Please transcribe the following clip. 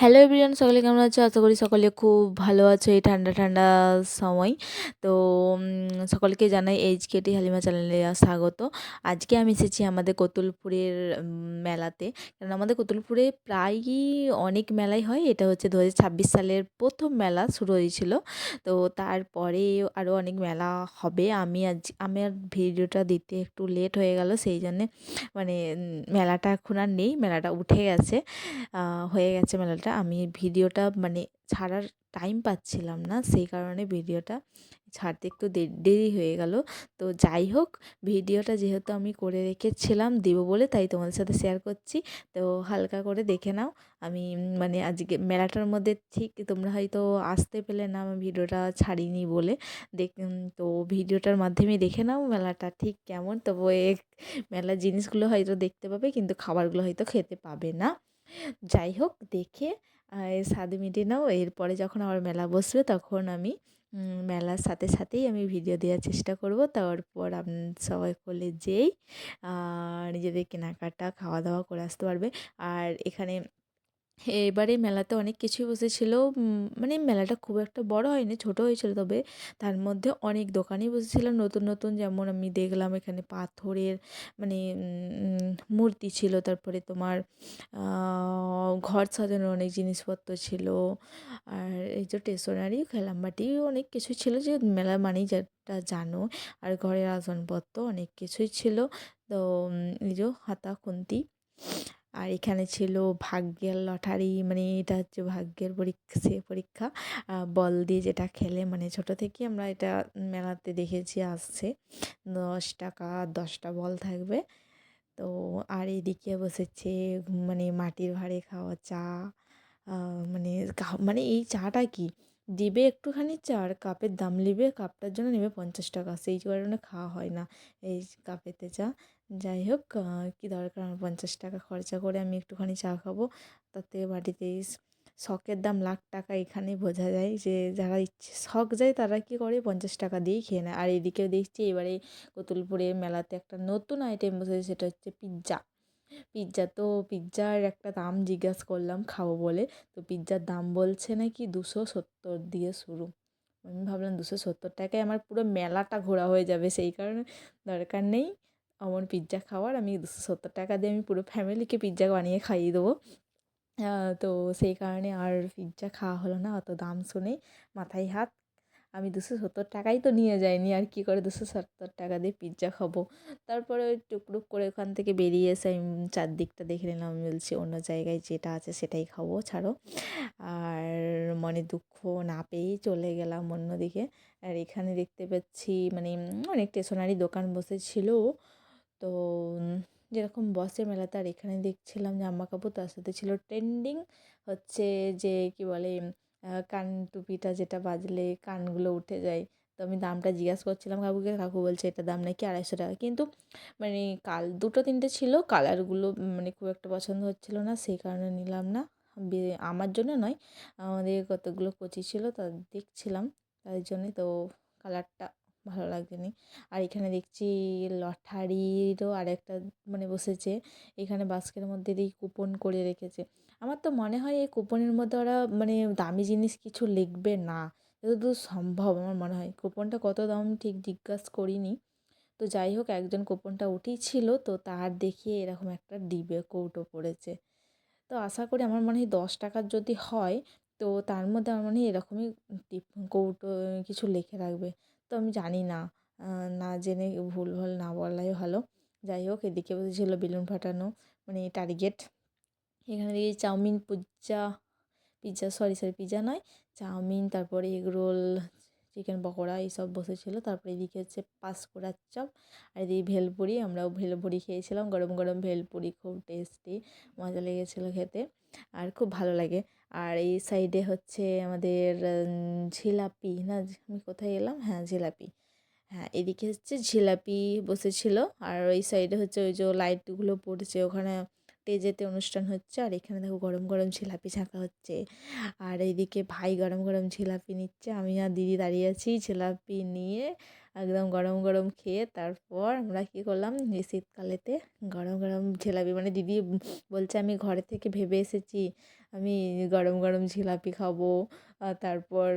Hello everyone সকলে কেমন আছো? আশা করি সকলে খুব ভালো আছো এই ঠান্ডা ঠান্ডা সময়। তো সকলকে জানাই এইচ কেটি হালিমা চ্যানেলে স্বাগত। আজকে আমি এসেছি আমাদের কতুলপুরের মেলাতে। কারণ আমাদের কতুলপুরে প্রায়ই অনেক মেলাই হয়। এটা হচ্ছে দু হাজার ছাব্বিশ সালের প্রথম মেলা শুরু হয়েছিল। তো তারপরে আরও অনেক মেলা হবে। আমি আজ আমার ভিডিওটা দিতে একটু লেট হয়ে গেল, সেই জন্যে মানে মেলাটা এখন আর নেই। মেলাটা উঠে গেছে হয়ে গেছে মেলাটা। ভিডিওটা আমি ভিডিওটা মানে ছাড়ার টাইম পাচ্ছিলাম না, সেই কারণে ভিডিওটা ছাড়তে একটু দেরি হয়ে গেল। তো যাই হোক, ভিডিওটা যেহেতু আমি করে রেখেছিলাম, দেবো বলে তাই তোমাদের সাথে শেয়ার করছি। তো হালকা করে দেখে নাও, আমি মানে আজকে মেলাটার মধ্যে ঠিক তোমরা হয়তো আসতে পেলে না, আমি ভিডিওটা ছাড়িনি বলে। দেখ তো ভিডিওটার মাধ্যমে দেখে নাও মেলাটা ঠিক কেমন। তবু মেলার জিনিসগুলো হয়তো দেখতে পাবে, কিন্তু খাবারগুলো হয়তো খেতে পাবে না। যাই হোক, দেখে স্বাদ মিটিয়ে নাও। এরপরে যখন আমার মেলা বসবে, তখন আমি মেলার সাথে সাথেই আমি ভিডিও দেওয়ার চেষ্টা করব। তারপর আপ সবাই করলে যেই নিজেদের কেনাকাটা খাওয়া দাওয়া করে আসতে পারবে। আর এখানে এবারে মেলাতে অনেক কিছুই বসেছিল। মানে মেলাটা খুব একটা বড় হয়নি, ছোট হয়েছিল তবে তার মধ্যে অনেক দোকানই বসেছিল। নতুন নতুন যেমন আমি দেখলাম এখানে পাথরের মানে মূর্তি ছিল, তারপরে তোমার ঘর সাজানোর অনেক জিনিসপত্র ছিল। আর এই যে স্টেশনারি খেলামবাটি, অনেক কিছু ছিল যে মেলা মানেই যেটা জানো। আর ঘরের আসনপত্র অনেক কিছুই ছিল। তো এই যে হাতা, খুন্তি আর এখানে ছিল ভাগ্যের লটারি মানে এটা হচ্ছে ভাগ্যের পরীক্ষা, সে পরীক্ষা। বল দিয়ে যেটা খেলে মানে ছোটো থেকেই আমরা এটা মেলাতে দেখেছি আসছে। দশ টাকা, দশটা বল থাকবে। তো আর এদিকে বসেছে মানে মাটির ভাঁড়ে খাওয়া চা মানে মানে এই চাটা কি? দিবে একটুখানি চা আর কাপের দাম নেবে, কাপটার জন্য নেবে পঞ্চাশ টাকা। সেই কারণে খাওয়া হয় না এই কাপেতে চা। যাই হোক কী দরকার? আমার পঞ্চাশ টাকা খরচা করে আমি একটুখানি চা খাব। তার থেকে বাড়িতে শখের দাম লাখ টাকা এখানেই বোঝা যায় যে, যারা ইচ্ছে শখ যায় তারা কী করে? পঞ্চাশ টাকা দিয়েই খেয়ে নেয়। আর এদিকেও দেখছি এবারে কতুলপুরে মেলাতে একটা নতুন আইটেম বসেছে, সেটা হচ্ছে পিৎজা পিৎজা তো পিৎজার একটা দাম জিজ্ঞাস করলাম খাব বলে। তো পিৎজার দাম বলছে নাকি দুশো সত্তর দিয়ে শুরু। আমি ভাবলাম দুশো সত্তর টাকায় আমার পুরো মেলাটা ঘোরা হয়ে যাবে, সেই কারণে দরকার নেই। আমার পিৎজা খাওয়ার, আমি দুশো সত্তর টাকা দিয়ে আমি পুরো ফ্যামিলিকে পিৎজা বানিয়ে খাইয়ে দেবো। তো সেই কারণে আর পিৎজা খাওয়া হলো না, অত দাম শুনে মাথায় হাত। আমি দুশো সত্তর টাকাই তো নিয়ে যাইনি, আর কী করে দুশো সত্তর টাকা দিয়ে পিৎজা খাব? তারপরে ওই টুকটুক করে ওখান থেকে বেরিয়ে এসে আমি চারদিকটা দেখে নিলাম, আমি বলছি অন্য জায়গায় যেটা আছে সেটাই খাব, ছাড়ো। আর মনে দুঃখ না পেয়েই চলে গেলাম অন্যদিকে। আর এখানে দেখতে পাচ্ছি মানে অনেক স্টেশনারি দোকান বসেছিল। তো যেরকম বসে মেলাতে আর এখানে দেখছিলাম জামা কাপড় তার সাথে ছিল ট্রেন্ডিং হচ্ছে যে কি বলে কান টুপিটা যেটা বাজলে কানগুলো উঠে যায়। তো আমি দামটা জিজ্ঞাস করছিলাম কাকুকে, কাকু বলছে, এটা দাম নাকি আড়াইশো টাকা? কিন্তু মানে কাল, দুটো তিনটে ছিল কালারগুলো মানে খুব একটা পছন্দ হচ্ছিল না, সেই কারণে নিলাম না। আমার জন্য নয়, আমাদের কতগুলো কচি ছিল তা দেখছিলাম, তাই জন্যে তো কালারটা ভালো লাগেনি। আর এখানে দেখছি লটারিরও আরেকটা মানে বসেছে। এখানে বাস্কের মধ্যে দিয়ে কুপন করে রেখেছে। আমার তো মনে হয় এই কুপনের মধ্যে ওরা মানে দামি জিনিস কিছু লিখবে না। যতদূর সম্ভব আমার মনে হয়। কুপনটা কত দাম ঠিক জিজ্ঞাসা করিনি। তো যাই হোক, একজন কুপনটা উঠিয়েছিল। তো তার দেখিয়ে এরকম একটা ডিবে কৌটো পড়েছে। তো আশা করি আমার মনে হয় দশ টাকার যদি হয়, তো তার মধ্যে আমার মনে হয় এরকমই কৌটো কিছু লিখে রাখবে। তো আমি জানি না। না জেনে ভুল ভুল না বলাই ভালো। যাই হোক, এদিকে বসেছিল বেলুন ফাটানো মানে টার্গেট। এখানে দেখি chowmein pizza pizza sorry sorry pizza নয়, চাউমিন, তারপরে এগরোল চিকেন পকোড়া এইসব বসেছিলো। তারপরে এদিকে হচ্ছে পাঁশকুড়ার চপ আর এদিকে ভেলপুরি। আমরাও ভেলপুরি খেয়েছিলাম। গরম গরম ভেলপুরি খুব টেস্টি মজা লেগেছিলো খেতে আর খুব ভালো লাগে। আর এই সাইডে হচ্ছে আমাদের জিলাপি না, আমি কোথায় এলাম? হ্যাঁ জিলাপি। হ্যাঁ এদিকে হচ্ছে জিলাপি বসেছিল। আর ওই সাইডে হচ্ছে ওই যে লাইটগুলো পড়ছে, ওখানে স্টেজেতে অনুষ্ঠান হচ্ছে। আর এখানে দেখো গরম গরম জিলাপি ছাঁকা হচ্ছে। আর এইদিকে ভাই গরম গরম জিলাপি নিচ্ছে। আমি আর দিদি দাঁড়িয়ে আছি জিলাপি নিয়ে একদম গরম গরম খেয়ে তারপর আমরা কী করলাম এই শীতকালেতে গরম গরম জিলাপি মানে দিদি বলছে আমি ঘরে থেকে ভেবে এসেছি আমি গরম গরম জিলাপি খাব। তারপর